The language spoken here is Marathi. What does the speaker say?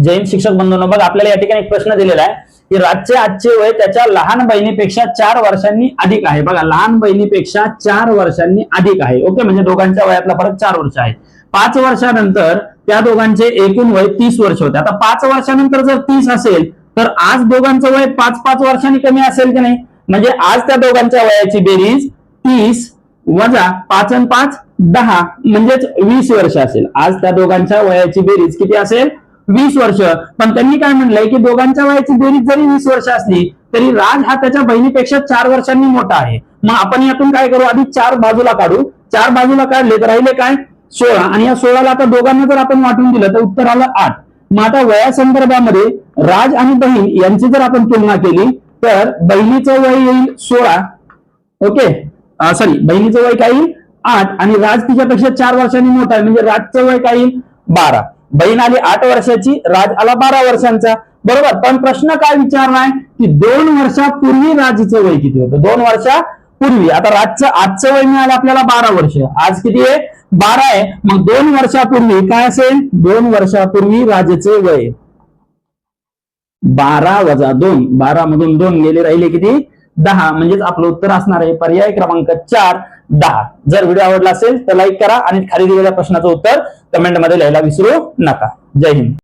जैन शिक्षक बंधूंनो बघ आपल्याला या ठिकाणी एक प्रश्न दिलेला आहे की राजचे आजचे वय त्याच्या लहान बहिणीपेक्षा चार वर्षांनी अधिक आहे. बघा लहान बहिणीपेक्षा चार वर्षांनी अधिक आहे. ओके म्हणजे दोघांच्या वयातला फरक चार वर्ष आहे. पाच वर्षानंतर त्या दोघांचे एकूण वय तीस वर्ष होते. आता पाच वर्षानंतर जर तीस असेल तर आज दोघांचं वय पाच पाच वर्षांनी कमी असेल की नाही? म्हणजे आज त्या दोघांच्या वयाची बेरीज तीस वजा पाच आणि पाच दहा म्हणजेच वीस वर्ष असेल. आज त्या दोघांच्या वयाची बेरीज किती असेल? वीस वर्ष. पण त्यांनी काय म्हणलंय की दोघांच्या वयाची बेरीज जरी वीस वर्ष असली तरी राज हा त्याच्या बहिणीपेक्षा चार वर्षांनी मोठा आहे. मग आपण यातून काय करू? आधी चार बाजूला काढू. चार बाजूला काढले तर राहिले काय? सोळा. आणि या सोळाला आता दोघांना जर आपण वाटून दिलं तर उत्तर आलं आठ. मग आता वया संदर्भामध्ये राज आणि बहीण यांची जर आपण तुलना केली तर बहिणीचं वय येईल सोळा. ओके? सॉरी बहिणीचं वय काय येईल? आठ. आणि राज तिच्यापेक्षा चार वर्षांनी मोठा आहे. म्हणजे राजचं वय काय येईल? बारा. बहीण आली आठ वर्षाची राज आला बारा वर्षांचा. बरोबर? पण प्रश्न काय विचारलाय? की दोन वर्षापूर्वी राजचं वय किती होतं? दोन वर्षापूर्वी. आता राजचं आजचं वय मिळालं आपल्याला बारा वर्ष. आज किती आहे? बारा आहे. मग दोन वर्षापूर्वी काय असेल? दोन वर्षापूर्वी राजेचे वय. बारा वजा दोन. बारा मधून दोन गेले राहिले किती? दहा. म्हणजेच आपलं उत्तर असणार आहे पर्याय क्रमांक चार. दहा. जर व्हिडिओ आवडला असेल तर लाईक करा आणि खाली दिलेल्या प्रश्नाचं उत्तर कमेंटमध्ये लिहायला विसरू नका. जय हिंद.